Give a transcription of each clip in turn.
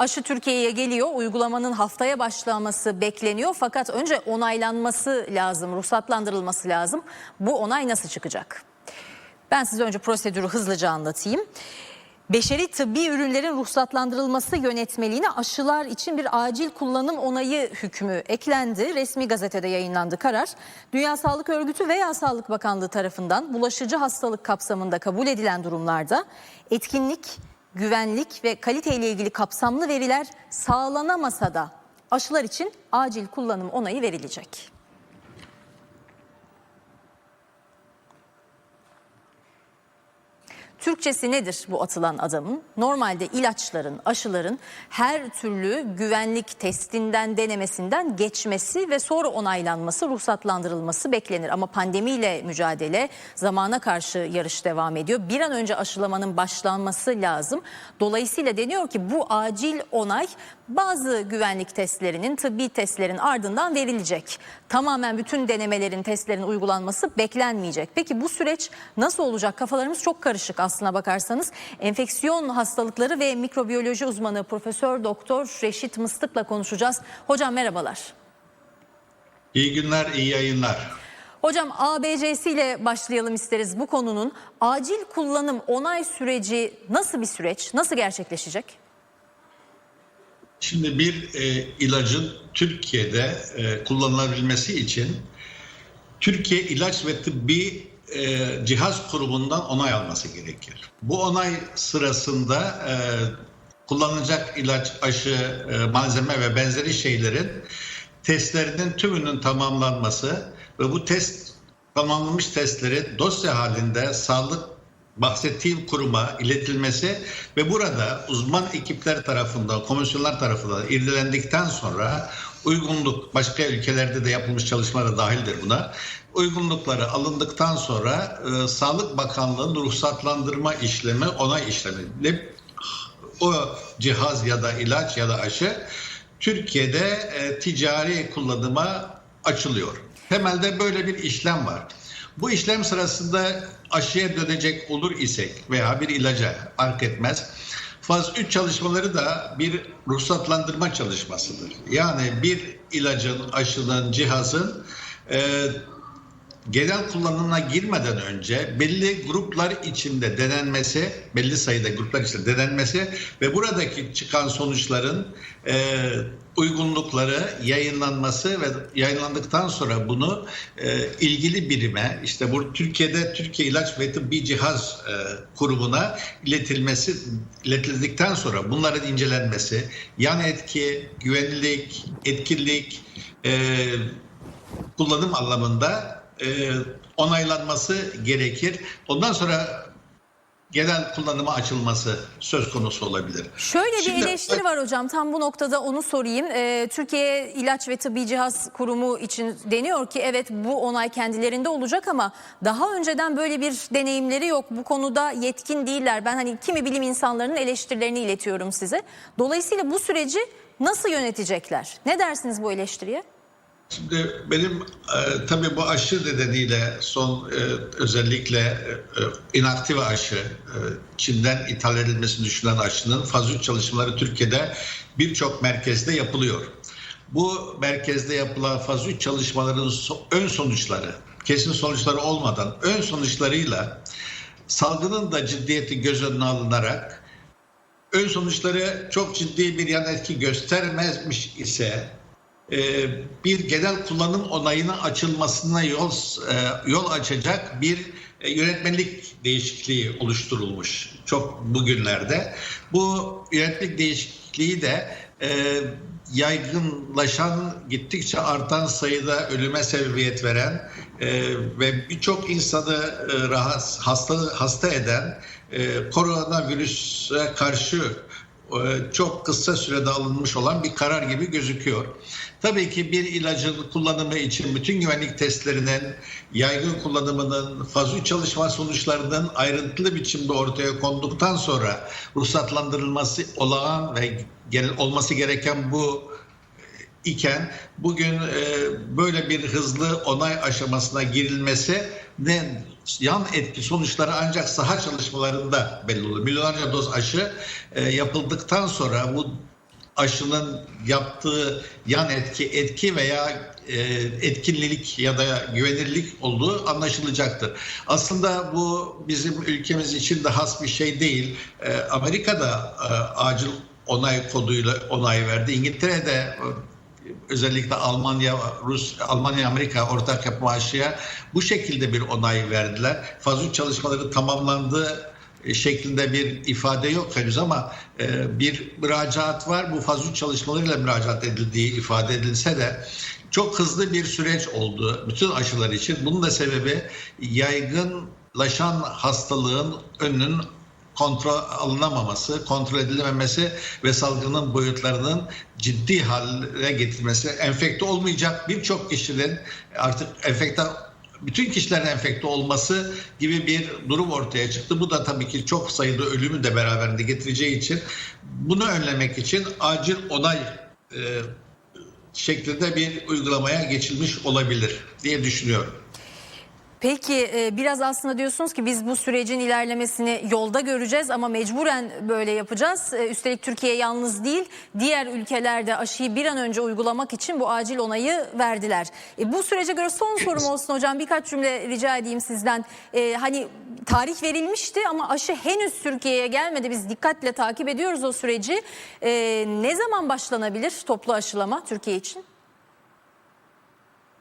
Aşı Türkiye'ye geliyor. Uygulamanın haftaya başlaması bekleniyor. Fakat önce onaylanması lazım, ruhsatlandırılması lazım. Bu onay nasıl çıkacak? Ben size önce prosedürü hızlıca anlatayım. Beşeri tıbbi ürünlerin ruhsatlandırılması yönetmeliğine aşılar için bir acil kullanım onayı hükmü eklendi. Resmi gazetede yayınlandı karar. Dünya Sağlık Örgütü veya Sağlık Bakanlığı tarafından bulaşıcı hastalık kapsamında kabul edilen durumlarda etkinlik, güvenlik ve kaliteyle ilgili kapsamlı veriler sağlanamasa da aşılar için acil kullanım onayı verilecek. Türkçesi nedir bu atılan adamın? Normalde ilaçların, aşıların her türlü güvenlik testinden, denemesinden geçmesi ve sonra onaylanması, ruhsatlandırılması beklenir. Ama pandemiyle mücadele, zamana karşı yarış devam ediyor. Bir an önce aşılamanın başlanması lazım. Dolayısıyla deniyor ki bu acil onay bazı güvenlik testlerinin, tıbbi testlerin ardından verilecek. Tamamen bütün denemelerin, testlerin uygulanması beklenmeyecek. Peki bu süreç nasıl olacak? Kafalarımız çok karışık aslına bakarsanız. Enfeksiyon hastalıkları ve mikrobiyoloji uzmanı Profesör Doktor Reşit Mıstık'la konuşacağız. Hocam merhabalar. İyi günler, iyi yayınlar. Hocam ABC'siyle başlayalım isteriz bu konunun. Acil kullanım onay süreci nasıl bir süreç? Nasıl gerçekleşecek? Şimdi bir e, ilacın Türkiye'de e, kullanılabilmesi için Türkiye İlaç ve Tıbbi e, Cihaz Kurumu'ndan onay alması gerekir. Bu onay sırasında e, kullanılacak ilaç, aşı, e, malzeme ve benzeri şeylerin testlerinin tümünün tamamlanması ve bu test tamamlanmış testleri dosya halinde sağlık bahsettiğim kuruma iletilmesi ve burada uzman ekipler tarafından, komisyonlar tarafından irdelendikten sonra uygunluk, başka ülkelerde de yapılmış çalışmalara dahildir buna. Uygunlukları alındıktan sonra e, Sağlık Bakanlığı'nın ruhsatlandırma işlemi, onay işlemi o cihaz ya da ilaç ya da aşı Türkiye'de e, ticari kullanıma açılıyor. Temelde böyle bir işlem var. Bu işlem sırasında aşıya dönecek olur isek veya bir ilaca fark etmez. Faz 3 çalışmaları da bir ruhsatlandırma çalışmasıdır. Yani bir ilacın, aşının, cihazın e, genel kullanımına girmeden önce belli gruplar içinde denenmesi, belli sayıda gruplar içinde denenmesi ve buradaki çıkan sonuçların e, uygunlukları yayınlanması ve yayınlandıktan sonra bunu e, ilgili birime, işte bu Türkiye'de Türkiye İlaç ve Tıbbi Cihaz e, Kurumu'na iletilmesi, iletildikten sonra bunların incelenmesi, yan etki, güvenlik, etkinlik, e, kullanım anlamında e, onaylanması gerekir. Ondan sonra genel kullanıma açılması söz konusu olabilir. Şöyle bir Şimdi- eleştiri var hocam tam bu noktada onu sorayım. Ee, Türkiye İlaç ve Tıbbi Cihaz Kurumu için deniyor ki evet bu onay kendilerinde olacak ama daha önceden böyle bir deneyimleri yok. Bu konuda yetkin değiller. Ben hani kimi bilim insanlarının eleştirilerini iletiyorum size. Dolayısıyla bu süreci nasıl yönetecekler? Ne dersiniz bu eleştiriye? Şimdi benim e, tabii bu aşı nedeniyle son e, özellikle e, inaktif aşı, e, Çin'den ithal edilmesini düşünülen aşının faz 3 çalışmaları Türkiye'de birçok merkezde yapılıyor. Bu merkezde yapılan faz 3 çalışmaların so- ön sonuçları, kesin sonuçları olmadan ön sonuçlarıyla salgının da ciddiyeti göz önüne alınarak ön sonuçları çok ciddi bir yan etki göstermezmiş ise e, bir genel kullanım onayına açılmasına yol e, yol açacak bir e, yönetmelik değişikliği oluşturulmuş çok bugünlerde. Bu yönetmelik değişikliği de e, yaygınlaşan gittikçe artan sayıda ölüme sebebiyet veren e, ve birçok insanı e, rahat, hasta hasta eden e, koronavirüse karşı e, çok kısa sürede alınmış olan bir karar gibi gözüküyor. Tabii ki bir ilacın kullanımı için bütün güvenlik testlerinin yaygın kullanımının faz 3 çalışma sonuçlarının ayrıntılı biçimde ortaya konduktan sonra ruhsatlandırılması olağan ve olması gereken bu iken bugün e, böyle bir hızlı onay aşamasına girilmesi ne yan etki sonuçları ancak saha çalışmalarında belli olur. Milyonlarca doz aşı e, yapıldıktan sonra bu aşının yaptığı yan etki, etki veya e, etkinlilik ya da güvenirlik olduğu anlaşılacaktır. Aslında bu bizim ülkemiz için de has bir şey değil. E, Amerika'da e, acil onay koduyla onay verdi. İngiltere'de özellikle Almanya, Rus, Almanya, Amerika ortak yapma aşıya bu şekilde bir onay verdiler. Faz 3 çalışmaları tamamlandı e, şeklinde bir ifade yok henüz ama e, bir müracaat var. Bu faz 3 çalışmalarıyla müracaat edildiği ifade edilse de çok hızlı bir süreç oldu bütün aşılar için. Bunun da sebebi yaygınlaşan hastalığın önünün kontrol alınamaması, kontrol edilememesi ve salgının boyutlarının ciddi hale getirmesi, enfekte olmayacak birçok kişinin artık enfekte bütün kişilerin enfekte olması gibi bir durum ortaya çıktı. Bu da tabii ki çok sayıda ölümü de beraberinde getireceği için bunu önlemek için acil onay e, şeklinde bir uygulamaya geçilmiş olabilir diye düşünüyorum. Peki e, biraz aslında diyorsunuz ki biz bu sürecin ilerlemesini yolda göreceğiz ama mecburen böyle yapacağız. E, Üstelik Türkiye yalnız değil diğer ülkelerde aşıyı bir an önce uygulamak için bu acil onayı verdiler. E, Bu sürece göre son sorum olsun hocam birkaç cümle rica edeyim sizden. E, Hani tarih verilmişti ama aşı henüz Türkiye'ye gelmedi. Biz dikkatle takip ediyoruz o süreci. E, Ne zaman başlanabilir toplu aşılama Türkiye için?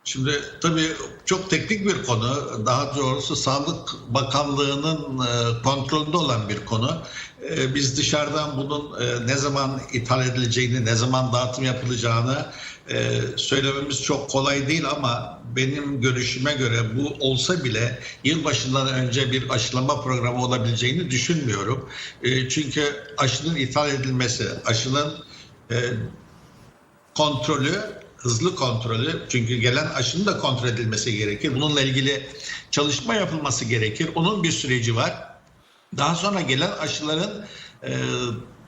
Şimdi tabii çok teknik bir konu. Daha doğrusu Sağlık Bakanlığı'nın e, kontrolünde olan bir konu. E, Biz dışarıdan bunun e, ne zaman ithal edileceğini, ne zaman dağıtım yapılacağını söylememiz çok kolay değil ama benim görüşüme göre bu olsa bile yılbaşından önce bir aşılama programı olabileceğini düşünmüyorum. Çünkü aşının ithal edilmesi, aşının kontrolü, hızlı kontrolü çünkü gelen aşının da kontrol edilmesi gerekir. Bununla ilgili çalışma yapılması gerekir. Onun bir süreci var. Daha sonra gelen aşıların e,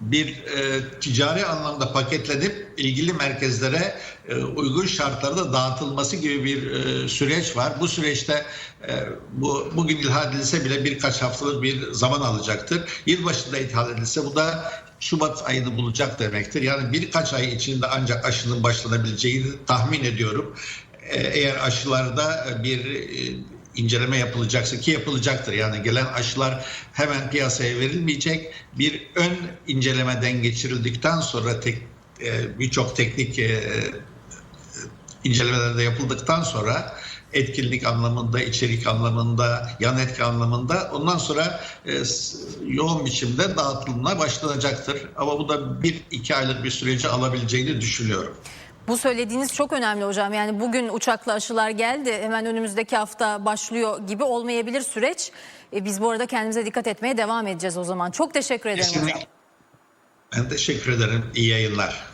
bir e, ticari anlamda paketlenip ilgili merkezlere e, uygun şartlarda dağıtılması gibi bir e, süreç var. Bu süreçte e, bu bugün ilhal edilse bile birkaç haftalık bir zaman alacaktır. Yılbaşında ithal edilse bu da Şubat ayını bulacak demektir. Yani birkaç ay içinde ancak aşının başlanabileceğini tahmin ediyorum. E, Eğer aşılarda bir e, inceleme yapılacaksa ki yapılacaktır. Yani gelen aşılar hemen piyasaya verilmeyecek. Bir ön incelemeden geçirildikten sonra tek e, birçok teknik e, incelemeler de yapıldıktan sonra etkinlik anlamında, içerik anlamında, yan etki anlamında ondan sonra e, yoğun biçimde dağıtılmaya başlanacaktır. Ama bu da bir iki aylık bir süreci alabileceğini düşünüyorum. Bu söylediğiniz çok önemli hocam. Yani bugün uçakla aşılar geldi. Hemen önümüzdeki hafta başlıyor gibi olmayabilir süreç. E, biz bu arada kendimize dikkat etmeye devam edeceğiz o zaman. Çok teşekkür ederim hocam. Kesinlikle. Ben teşekkür ederim. İyi yayınlar.